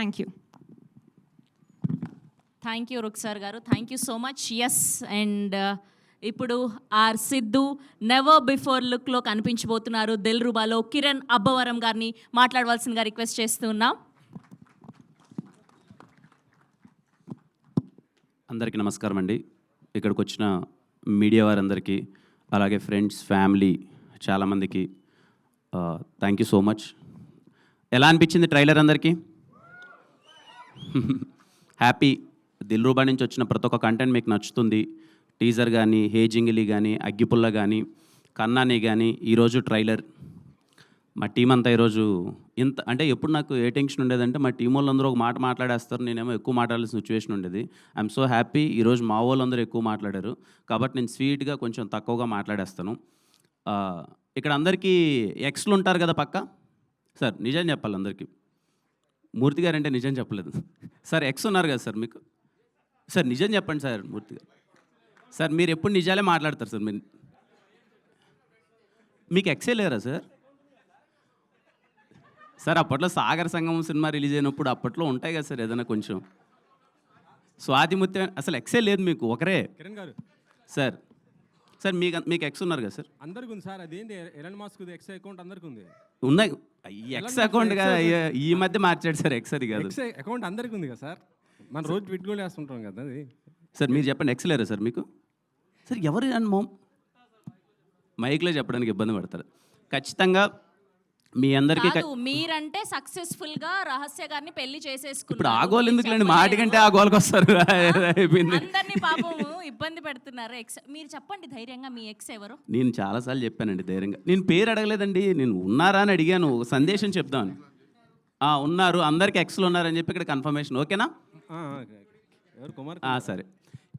Thank you thank you Rukshar గారు. Thank you so much yes and ఇప్పుడు are Siddhu never before లుక్లో కనిపించబోతున్నారు. దిల్ రుబాలో కిరణ్ అబ్బవరం గారిని మాట్లాడవలసిందిగా రిక్వెస్ట్ చేస్తున్నాం అందరికీ నమస్కారం అండి. ఇక్కడికి వచ్చిన మీడియా వారందరికీ అలాగే ఫ్రెండ్స్ ఫ్యామిలీ చాలామందికి థ్యాంక్ యూ సో మచ్ ఎలా అనిపించింది ట్రైలర్ అందరికీ? హ్యాపీ. దిల్రూబా నుంచి వచ్చిన ప్రతి ఒక్క కంటెంట్ మీకు నచ్చుతుంది. టీజర్ కానీ హేజింగిలి కానీ అగ్గిపుల్ల కానీ కన్నాని కానీ ఈరోజు ట్రైలర్. మా టీం అంతా ఈరోజు ఇంత అంటే ఎప్పుడు నాకు ఏ టెన్షన్ ఉండేదంటే మా టీం వాళ్ళందరూ ఒక మాట మాట్లాడేస్తారు నేనేమో ఎక్కువ మాట్లాడాల్సిన సిచ్యువేషన్ ఉండేది. ఐఎమ్ సో హ్యాపీ ఈరోజు మా వాళ్ళందరూ ఎక్కువ మాట్లాడారు. కాబట్టి నేను స్వీట్గా కొంచెం తక్కువగా మాట్లాడేస్తాను. ఇక్కడ అందరికీ ఎక్స్లు ఉంటారు కదా పక్క? సార్ నిజం చెప్పాలి అందరికీ. మూర్తి గారు అంటే నిజం చెప్పలేదు. సార్ ఎక్స్ ఉన్నారు కదా సార్ మీకు? సార్ నిజం చెప్పండి సార్ మూర్తి గారు. సార్ మీరు ఎప్పుడు నిజాలే మాట్లాడతారు సార్ మీరు. మీకు ఎక్సే లేరా సార్? సార్ అప్పట్లో సాగర సంగమం సినిమా రిలీజ్ అయినప్పుడు అప్పట్లో ఉంటాయి కదా సార్ ఏదైనా కొంచెం. స్వాతి ముత్యం అసలు ఎక్సే లేదు మీకు ఒకరే. కిరణ్ గారు. సార్ సార్ మీకు మీకు ఎక్స్ ఉన్నారు కదా సార్? అందరికి ఉంది సార్ అదేంటి? ఎలన్ మాస్క్ ఎక్స్ అకౌంట్ అందరికి ఉంది. ఉన్నాయి. ఈ ఎక్స్ అకౌంట్ కదా అయ్యా, ఈ మధ్య మార్చాడు సార్ ఎక్స్ అది కాదు. ఎక్స్ అకౌంట్ అందరికి ఉంది కదా సార్? మన రోజు పెట్టుకుని వేస్తుంటాం కదా అది. సార్ మీరు చెప్పండి ఎక్స్ లేరా సార్ మీకు? సార్ ఎవరు అని మోమ్ మైక్లో చెప్పడానికి ఇబ్బంది పడతారు. ఖచ్చితంగా మీ అందరికీ మీరంటే సక్సెస్ఫుల్గా రహస్య గారిని పెళ్ళి ఇప్పుడు చేసేసుకున్నారు ఆ గోల్ ఎందుకులేండి? మాటి కంటే ఆ గోల్కి వస్తారు. అయిపోయింది. అందరినీ పాపము ఇబ్బంది పెడుతున్నారు ఎక్స్ మీరు చెప్పండి ధైర్యంగా మీ ఎక్స్ ఎవరు? నేను చాలాసార్లు చెప్పానండి ధైర్యంగా. నేను పేరు అడగలేదండి నేను ఉన్నారా అని అడిగాను ఒక సందేశం చెప్దామని. ఆ, ఉన్నారు అందరికి ఎక్స్లు ఉన్నారని చెప్పి ఇక్కడ కన్ఫర్మేషన్ ఓకేనా? ఆ. ఎవరు? కుమార్ ఆ, సరే.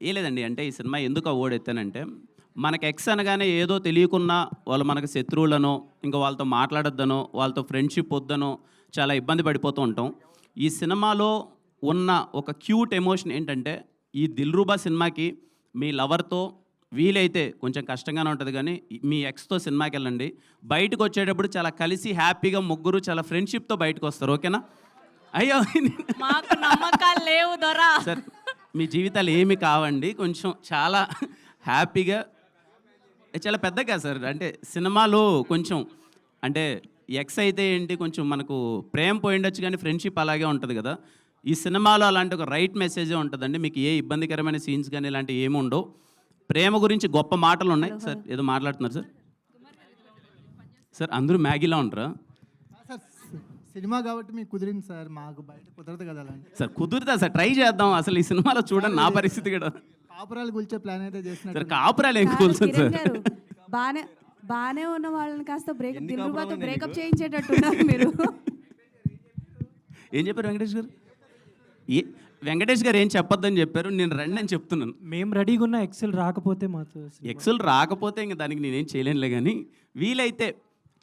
ఏ లేదండి అంటే ఈ సినిమా ఎందుకు అవార్డు ఎత్తానంటే మనకి ఎక్స్ అనగానే ఏదో తెలియకున్నా వాళ్ళు మనకు శత్రువులనో ఇంకా వాళ్ళతో మాట్లాడొద్దనో వాళ్ళతో ఫ్రెండ్షిప్ వద్దనో చాలా ఇబ్బంది పడిపోతూ ఉంటాం. ఈ సినిమాలో ఉన్న ఒక క్యూట్ ఎమోషన్ ఏంటంటే ఈ దిల్రూబా సినిమాకి మీ లవర్తో వీలైతే కొంచెం కష్టంగానే ఉంటుంది కానీ మీ ఎక్స్తో సినిమాకి వెళ్ళండి బయటకు వచ్చేటప్పుడు చాలా కలిసి హ్యాపీగా ముగ్గురు చాలా ఫ్రెండ్షిప్తో బయటకు వస్తారు ఓకేనా? అయ్యో! మాకు నమ్మకాలు లేవు దొరా. సార్ మీ జీవితాలు ఏమి కావండి. కొంచెం చాలా హ్యాపీగా చాలా పెద్దగా సార్. అంటే సినిమాలో కొంచెం అంటే ఎక్స్ అయితే ఏంటి కొంచెం మనకు ప్రేమ పోయిండొచ్చు కానీ ఫ్రెండ్షిప్ అలాగే ఉంటుంది కదా. ఈ సినిమాలో అలాంటి ఒక రైట్ మెసేజే ఉంటుందండి. మీకు ఏ ఇబ్బందికరమైన సీన్స్ కానీ ఇలాంటివి ఏమి ఉండవు. ప్రేమ గురించి గొప్ప మాటలు ఉన్నాయి. సార్ ఏదో మాట్లాడుతున్నారు సార్? సార్ అందరూ మ్యాగీలో ఉంటారా సార్ సినిమా కాబట్టి మీకు కుదిరింది సార్. మాకు బయట కుదరదు కదా అలాంటి. Sir కుదురుతా sir. ట్రై చేద్దాం. అసలు ఈ సినిమాలో చూడండి. నా పరిస్థితి కూడా. కాపురాలు కూల్చే ప్లాన్ అయితే సార్ చేసినట్టు కాపురాలు ఏం కిరణ్ సార్? బానే బానే ఉన్న వాళ్ళని కాస్త బ్రేకప్ బ్రేకప్ చేయించేటట్టున్నారు మీరు. ఏం చెప్పారు వెంకటేష్ గారు? ఏ వెంకటేష్ గారు ఏం చెప్పొద్దని చెప్పారు నేను రండి అని చెప్తున్నాను. మేము రెడీగా ఉన్న ఎక్సెల్ రాకపోతే మాతో ఎక్సెల్ రాకపోతే ఇంక దానికి నేనేం చేయలేనులే కానీ వీలైతే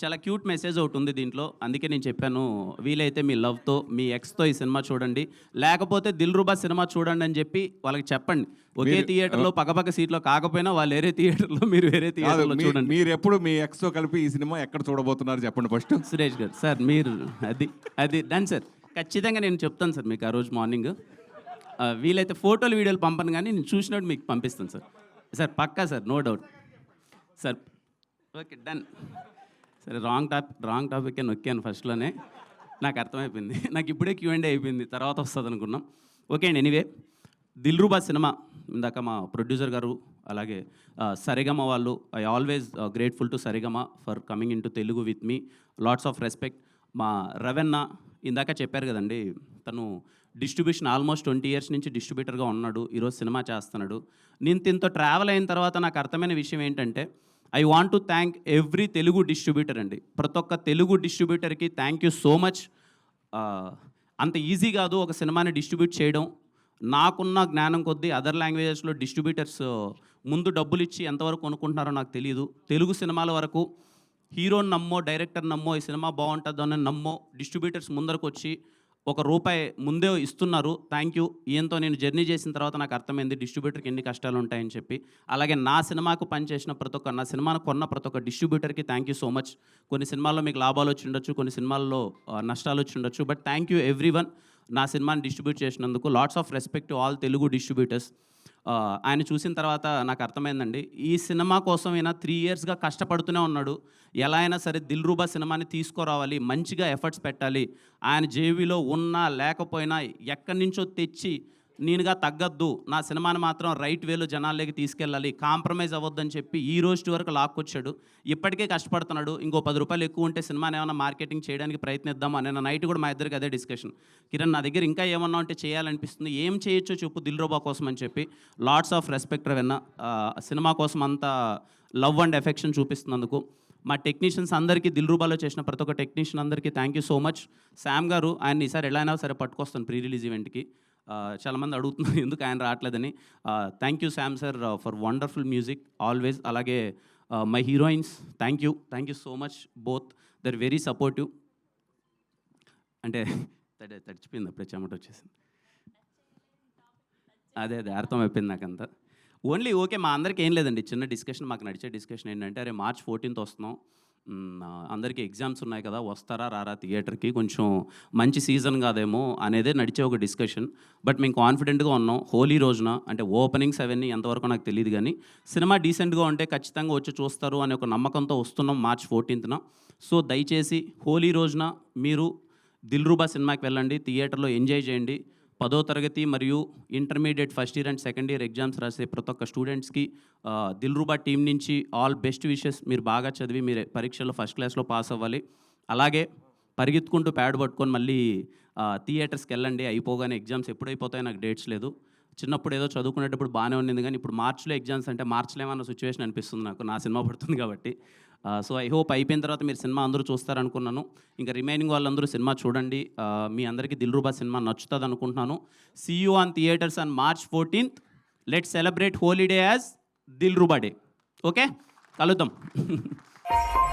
చాలా క్యూట్ మెసేజ్ ఒకటి ఉంది దీంట్లో. అందుకే నేను చెప్పాను వీలైతే మీ లవ్తో మీ ఎక్స్తో ఈ సినిమా చూడండి. లేకపోతే దిల్ రూబా సినిమా చూడండి అని చెప్పి వాళ్ళకి చెప్పండి. ఒకే థియేటర్లో పక్కపక్క సీట్లో కాకపోయినా వాళ్ళు వేరే థియేటర్లో మీరు వేరే థియేటర్లో చూడండి. మీరు ఎప్పుడు మీ ఎక్స్తో కలిపి ఈ సినిమా ఎక్కడ చూడబోతున్నారు చెప్పండి ఫస్ట్ సురేష్ గారు సార్ మీరు అది అది డన్ సార్. ఖచ్చితంగా నేను చెప్తాను సార్ మీకు ఆ రోజు మార్నింగ్. వీలైతే ఫోటోలు వీడియోలు పంపను కానీ నేను చూసినట్టు మీకు పంపిస్తాను సార్. సార్ పక్కా sir no doubt. Sir okay done. సరే రాంగ్ టాపిక్ రాంగ్ టాపిక్ నొక్కాను ఫస్ట్లోనే. నాకు అర్థమైపోయింది. నాకు ఇప్పుడే క్యూ అండ్ అయిపోయింది. తర్వాత వస్తుంది అనుకున్నాం ఓకే అండి ఎనీవే. దిల్రూబా సినిమా ఇందాక మా ప్రొడ్యూసర్ గారు అలాగే సరిగమ వాళ్ళు I always grateful to Saregama for coming in to Telugu with me. Lots of respect. మా రవెన్న ఇందాక చెప్పారు కదండి తను డిస్ట్రిబ్యూషన్ ఆల్మోస్ట్ ట్వంటీ ఇయర్స్ నుంచి డిస్ట్రిబ్యూటర్గా ఉన్నాడు ఈరోజు సినిమా చేస్తున్నాడు. నేను దీంతో ట్రావెల్ అయిన తర్వాత నాకు అర్థమైన విషయం ఏంటంటే I want to thank every Telugu distributor అండి. ప్రతి ఒక్క తెలుగు డిస్ట్రిబ్యూటర్కి థ్యాంక్ యూ సో మచ్ అంత ఈజీ కాదు ఒక సినిమాని డిస్ట్రిబ్యూట్ చేయడం. నాకున్న జ్ఞానం కొద్దీ అదర్ లాంగ్వేజెస్లో డిస్ట్రిబ్యూటర్స్ ముందు డబ్బులు ఇచ్చి ఎంతవరకు కొనుక్కుంటున్నారో నాకు తెలియదు తెలుగు సినిమాల వరకు హీరోని నమ్మో డైరెక్టర్ నమ్మో ఈ సినిమా బాగుంటుందో అని నమ్మో డిస్ట్రిబ్యూటర్స్ ముందరకు వచ్చి ఒక రూపాయి ముందే ఇస్తున్నారు. Thank you. ఈయంతో నేను జర్నీ చేసిన తర్వాత నాకు అర్థమైంది డిస్ట్రిబ్యూటర్కి ఎన్ని కష్టాలు ఉంటాయని చెప్పి. అలాగే నా సినిమాకు పనిచేసిన ప్రతి ఒక్క నా సినిమాను కొన్న ప్రతి ఒక్క డిస్ట్రిబ్యూటర్కి థ్యాంక్ యూ సో మచ్. కొన్ని సినిమాల్లో మీకు లాభాలు వచ్చి ఉండొచ్చు కొన్ని సినిమాల్లో నష్టాలు వచ్చి ఉండొచ్చు. But thank you every one నా సినిమాని డిస్ట్రిబ్యూట్ చేసినందుకు lots of respect all Telugu distributors ఆయన చూసిన తర్వాత నాకు అర్థమైందండి. ఈ సినిమా కోసం అయినా త్రీ ఇయర్స్గా కష్టపడుతూనే ఉన్నాడు. ఎలా అయినా సరే దిల్ రూబా సినిమాని తీసుకురావాలి మంచిగా ఎఫర్ట్స్ పెట్టాలి. ఆయన జేబీలో ఉన్నా లేకపోయినా ఎక్కడి నుంచో తెచ్చి నేనుగా తగ్గద్దు. నా సినిమాని మాత్రం రైట్ వేలో జనాల్లోకి తీసుకెళ్ళాలి. కాంప్రమైజ్ అవ్వద్దని చెప్పి ఈ రోజు వరకు లాక్కొచ్చాడు. ఇప్పటికే కష్టపడుతున్నాడు. ఇంకో పది రూపాయలు ఎక్కువ ఉంటే సినిమాని ఏమైనా మార్కెటింగ్ చేయడానికి ప్రయత్నిద్దాం అనే నైట్ కూడా మా ఇద్దరికి అదే డిస్కషన్ కిరణ్ నా దగ్గర ఇంకా ఏమన్నా ఉంటే చేయాలనిపిస్తుంది. ఏం చేయొచ్చో చెప్పు దిల్రోబా కోసం అని చెప్పి లాట్స్ ఆఫ్ రెస్పెక్ట్ విన్న సినిమా కోసం అంత లవ్ అండ్ ఎఫెక్షన్ చూపిస్తున్నందుకు. మా టెక్నీషియన్స్ అందరికీ దిల్ రూబాలో చేసిన ప్రతి ఒక్క టెక్నీషియన్ అందరికీ thank you so much Sam గారు ఆయన ఈసారి ఎలా అయినా సరే పట్టుకొస్తాను ప్రీ రిలీజ్ ఈవెంట్కి చాలామంది అడుగుతున్నారు ఎందుకు ఆయన రావట్లేదని. Thank you Sam sir for wonderful music always అలాగే my heroines thank you thank you so much both there very supportive అంటే తడి తడిచిపోయింది అప్పుడే చెమట వచ్చేసింది. అదే అదే అర్థం అయిపోయింది నాకంతా. ఓన్లీ ఓకే మా అందరికీ ఏం లేదండి చిన్న డిస్కషన్ మాకు నడిచే డిస్కషన్ ఏంటంటే అరే మార్చ్ ఫోర్టీన్త్ వస్తున్నాం. అందరికీ ఎగ్జామ్స్ ఉన్నాయి కదా వస్తారా రారా థియేటర్కి కొంచెం మంచి సీజన్ కాదేమో అనేదే నడిచే ఒక డిస్కషన్. బట్ మేము కాన్ఫిడెంట్గా ఉన్నాం హోలీ రోజున అంటే ఓపెనింగ్స్ అవన్నీ ఎంతవరకు నాకు తెలియదు కానీ సినిమా డీసెంట్గా ఉంటే ఖచ్చితంగా వచ్చి చూస్తారు అనే ఒక నమ్మకంతో వస్తున్నాం మార్చ్ ఫోర్టీన్త్న. సో దయచేసి హోలీ రోజున మీరు దిల్రూబా సినిమాకి వెళ్ళండి థియేటర్లో ఎంజాయ్ చేయండి. పదో తరగతి మరియు intermediate first year and second year exams రాసే ప్రతి ఒక్క స్టూడెంట్స్కి ఆ, దిల్రూబా టీం నుంచి ఆల్ బెస్ట్ విషెస్ మీరు బాగా చదివి మీరు పరీక్షలో ఫస్ట్ క్లాస్లో పాస్ అవ్వాలి. అలాగే పరిగెత్తుకుంటూ ప్యాడ్ పట్టుకొని మళ్ళీ థియేటర్స్కి వెళ్ళండి అయిపోగానే ఎగ్జామ్స్ ఎప్పుడైపోతాయో నాకు డేట్స్ లేదు. చిన్నప్పుడు ఏదో చదువుకునేటప్పుడు బాగానే ఉండింది కానీ ఇప్పుడు మార్చ్లో ఎగ్జామ్స్ అంటే మార్చిలో ఏమన్నా సిచ్యువేషన్ అనిపిస్తుంది నాకు. నా సినిమా పడుతుంది కాబట్టి. సో ఐ హోప్ అయిపోయిన తర్వాత మీరు సినిమా అందరూ చూస్తారనుకున్నాను. ఇంకా రిమైనింగ్ వాళ్ళందరూ సినిమా చూడండి. మీ అందరికీ దిల్రూబా సినిమా నచ్చుతుంది అనుకుంటున్నాను see you on theatres on March fourteenth let celebrate Holi day as Dilruba day okay కలుద్దాం.